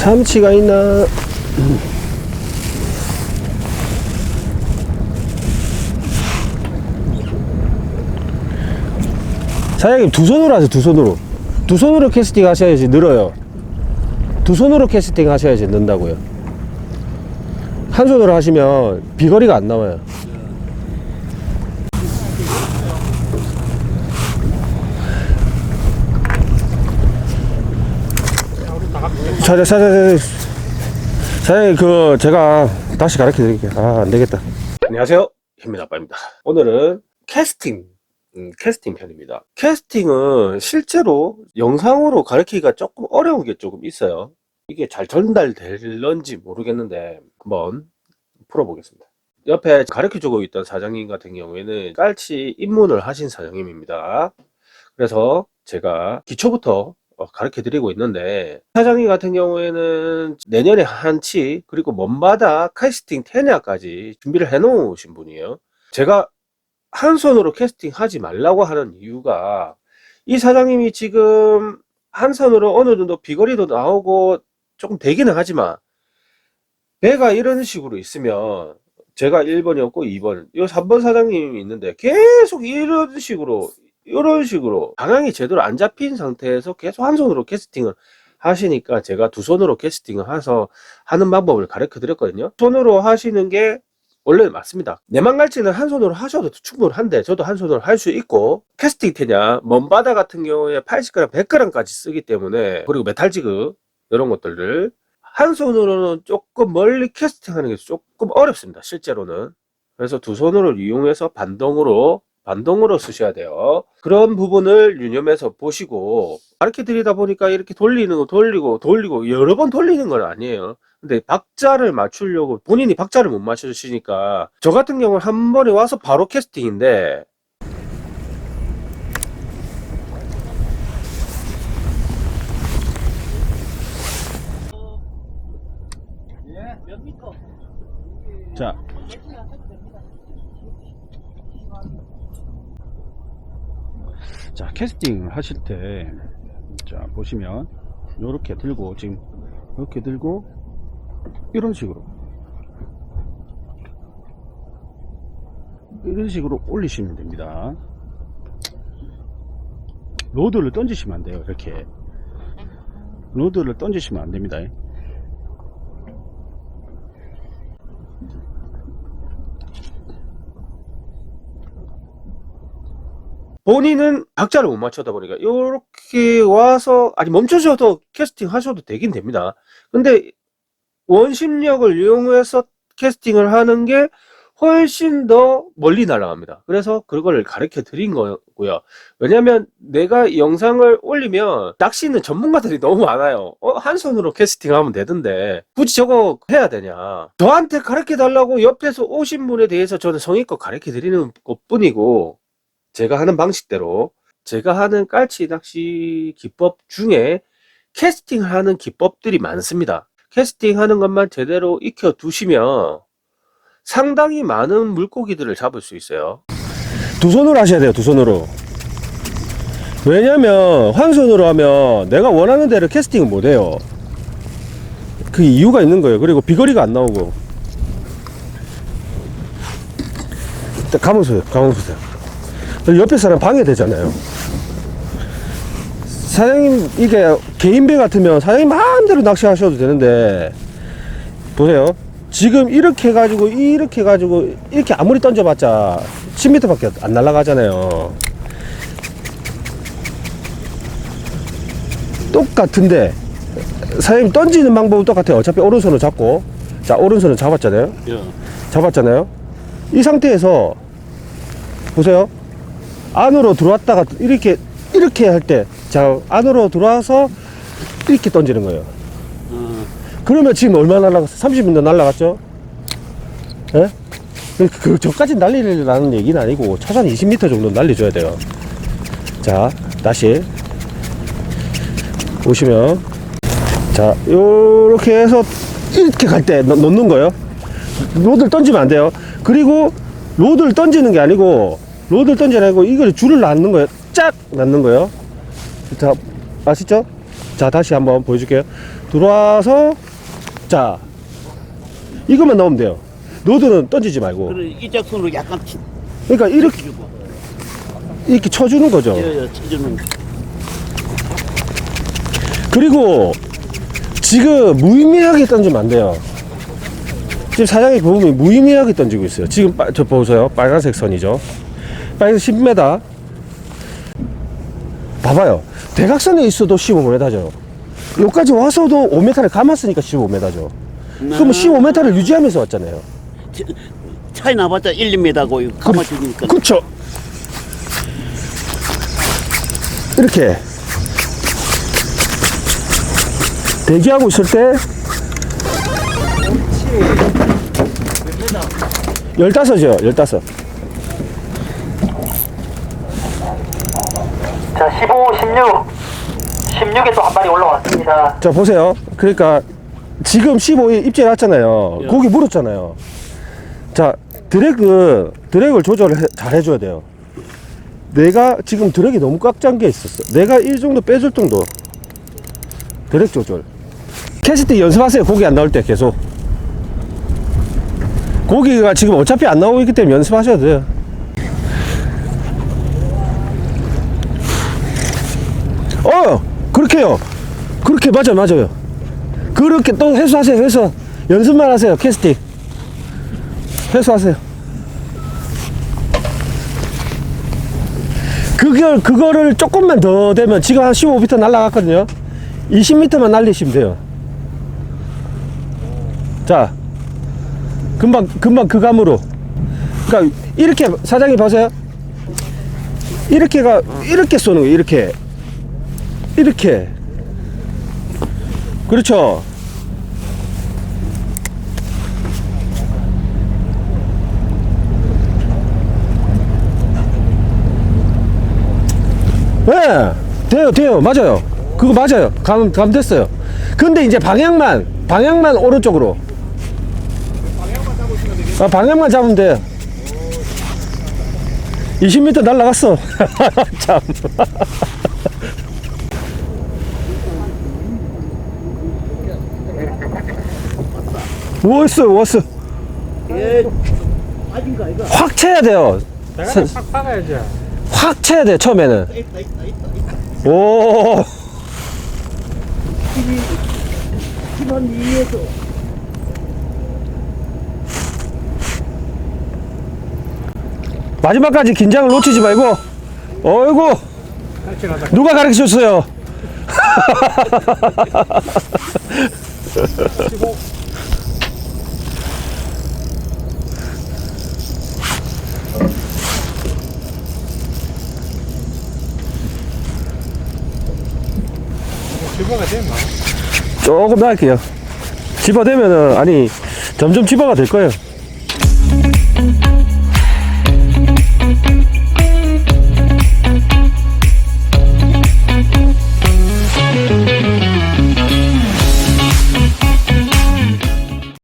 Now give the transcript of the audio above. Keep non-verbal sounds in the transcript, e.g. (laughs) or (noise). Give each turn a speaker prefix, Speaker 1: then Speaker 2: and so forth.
Speaker 1: 삼치가 있나? 사장님 두 손으로 하세요 두 손으로. 두 손으로 캐스팅 하셔야지 늘어요. 두 손으로 캐스팅 하셔야지 는다고요. 한 손으로 하시면 비거리가 안 나와요 사장 사장 사장님 그 제가 다시 가르쳐 드릴게요 아 안 되겠다 안녕하세요 현민 아빠입니다 오늘은 캐스팅 음, 캐스팅 편입니다. 캐스팅은 실제로 영상으로 가르치기가 조금 어려운 게 조금 있어요. 이게 잘 전달될런지 모르겠는데 한번 풀어보겠습니다. 옆에 가르쳐주고 있던 사장님 같은 경우에는 깔치 입문을 하신 사장님입니다. 그래서 제가 기초부터 가르쳐 드리고 있는데 사장님 같은 경우에는 내년에 한치 그리고 먼바다 캐스팅 테니아까지 준비를 해 놓으신 분이에요. 제가 한 손으로 캐스팅 하지 말라고 하는 이유가 이 사장님이 지금 한 손으로 어느 정도 비거리도 나오고 조금 되기는 하지만 배가 이런 식으로 있으면 제가 1번이었고 2번 이 3번 사장님이 있는데 계속 이런 식으로 이런 식으로 방향이 제대로 안 잡힌 상태에서 계속 한 손으로 캐스팅을 하시니까 제가 두 손으로 캐스팅을 해서 하는 방법을 가르쳐 드렸거든요 손으로 하시는 게 원래 맞습니다. 내망갈치는 한 손으로 하셔도 충분한데 저도 한 손으로 할 수 있고 캐스팅 테냐 먼바다 같은 경우에 80g, 100g까지 쓰기 때문에 그리고 메탈 지그 이런 것들을 한 손으로는 조금 멀리 캐스팅하는 게 조금 어렵습니다. 실제로는 그래서 두 손으로 이용해서 반동으로 반동으로 쓰셔야 돼요. 그런 부분을 유념해서 보시고 가르쳐 드리다 보니까 이렇게 돌리는 거 돌리고 돌리고 여러 번 돌리는 건 아니에요. 근데 박자를 맞추려고 본인이 박자를 못 맞추시니까 저 같은 경우는 한 번에 와서 바로 캐스팅인데 자 자, 캐스팅 하실 때, 자, 보시면, 요렇게 들고, 지금, 이렇게 들고, 이런 식으로. 이런 식으로 올리시면 됩니다. 로드를 던지시면 안 돼요, 이렇게. 로드를 던지시면 안 됩니다. 본인은 박자를 못 맞추다 보니까 이렇게 와서 아니 멈춰셔도 캐스팅 하셔도 되긴 됩니다. 근데 원심력을 이용해서 캐스팅을 하는 게 훨씬 더 멀리 날아갑니다. 그래서 그걸 가르쳐 드린 거고요. 왜냐면 내가 영상을 올리면 낚시는 전문가들이 너무 많아요. 어, 한 손으로 캐스팅하면 되던데 굳이 저거 해야 되냐? 저한테 가르쳐 달라고 옆에서 오신 분에 대해서 저는 성의껏 가르쳐 드리는 것 뿐이고 제가 하는 방식대로 제가 하는 깔치 낚시 기법 중에 캐스팅을 하는 기법들이 많습니다. 캐스팅 하는 것만 제대로 익혀 두시면 상당히 많은 물고기들을 잡을 수 있어요. 두 손으로 하셔야 돼요, 두 손으로. 왜냐면, 한 손으로 하면 내가 원하는 대로 캐스팅을 못 해요. 그 이유가 있는 거예요. 그리고 비거리가 안 나오고. 일단 감으세요, 감으세요. 옆에 사람 방해되잖아요. 사장님, 이게 개인배 같으면 사장님 마음대로 낚시하셔도 되는데, 보세요. 지금 이렇게 해가지고, 이렇게 해가지고, 이렇게 아무리 던져봤자 10m밖에 안 날아가잖아요. 똑같은데, 사장님 던지는 방법은 똑같아요. 어차피 오른손을 잡고, 자, 오른손을 잡았잖아요.
Speaker 2: 예.
Speaker 1: 잡았잖아요. 이 상태에서, 보세요. 안으로 들어왔다가 이렇게 이렇게 할 때 자 안으로 들어와서 이렇게 던지는 거예요.
Speaker 2: 어,
Speaker 1: 그러면 지금 얼마 날라갔어? 30m 날라갔죠? 예? 그, 그, 저까지 날리라는 얘기는 아니고 최소한 20m 정도 날려줘야 돼요. 자 다시 보시면 자 요렇게 해서 이렇게 갈 때 놓는 거예요. 로드를 던지면 안 돼요. 그리고 로드를 던지는 게 아니고 로드를 아니고 이걸 줄을 놨는 거예요. 쫙 놨는 거예요. 자, 아시죠?
Speaker 3: 자 다시 한번 보여줄게요 들어와서 자 이것만 넣으면 돼요 노드는 던지지 말고
Speaker 2: 그래 이짝선으로 약간 치,
Speaker 3: 그러니까 이렇게
Speaker 2: 주고
Speaker 3: 이렇게 쳐주는 거죠
Speaker 2: 예, 쳐주는
Speaker 3: 그리고 지금 무의미하게 던지면 안 돼요. 지금 사장이 보면 무의미하게 던지고 있어요. 지금 빨- 저 보세요. 빨간색 선이죠. 10에서 10m 아? 봐봐요. 대각선에 있어도 15m죠. 여기까지 와서도 5m를 감았으니까 15m죠. 그럼 15m를 유지하면서 왔잖아요.
Speaker 2: 차이 나봤자 1, 2m고 감아주니까.
Speaker 3: 그렇죠. 이렇게. 대기하고 있을 때 15죠 15
Speaker 4: 자, 15, 16. 16에 또 한 마리 올라왔습니다.
Speaker 3: 자 보세요. 그러니까 지금 15에 입질 났잖아요.
Speaker 2: 예.
Speaker 3: 고기 물었잖아요. 자 드래그 드래그를 조절을 해- 잘 해줘야 돼요. 내가 지금 드래기 너무 꽉 잠겨 있었어. 내가 이 정도 빼줄 정도 드래그 조절. 캐스팅 연습하세요. 고기 안 나올 때 계속. 고기가 지금 어차피 안 나오고 있기 때문에 연습하셔야 돼요. 어 그렇게요. 그렇게 맞아요 맞아요. 그렇게 또 회수하세요 회수. 연습만 하세요 캐스팅. 회수하세요. 그걸 그거를 조금만 더 되면 지금 한 15m 날라갔거든요. 20m만 날리시면 돼요. 자 금방 금방 그 감으로. 그러니까 이렇게 사장님 보세요. 이렇게가 이렇게 쏘는 거예요 이렇게 이렇게. 그렇죠? 네 돼요 돼요. 맞아요. 그거 맞아요. 감, 감 됐어요. 근데 이제 방향만 방향만 오른쪽으로. 아, 방향만 잡으면 돼요. 20m 날라갔어. (laughs) 참 왔어 왔어
Speaker 2: 예, 이거?
Speaker 3: 확 쳐야 돼요. 선-
Speaker 5: 팍 박아야지.
Speaker 3: 확 쳐야 돼요 처음에는.
Speaker 2: 있다 있다 있다 있다
Speaker 3: 오.
Speaker 2: 위에서
Speaker 3: 마지막까지 긴장을 놓치지 말고. 어이구.
Speaker 5: 같이 가자.
Speaker 3: 누가 가르치셨어요 (laughs)
Speaker 5: 집어가 됐나?
Speaker 3: 조금 더 할게요 집어대면은 아니 점점 집어가 될 거예요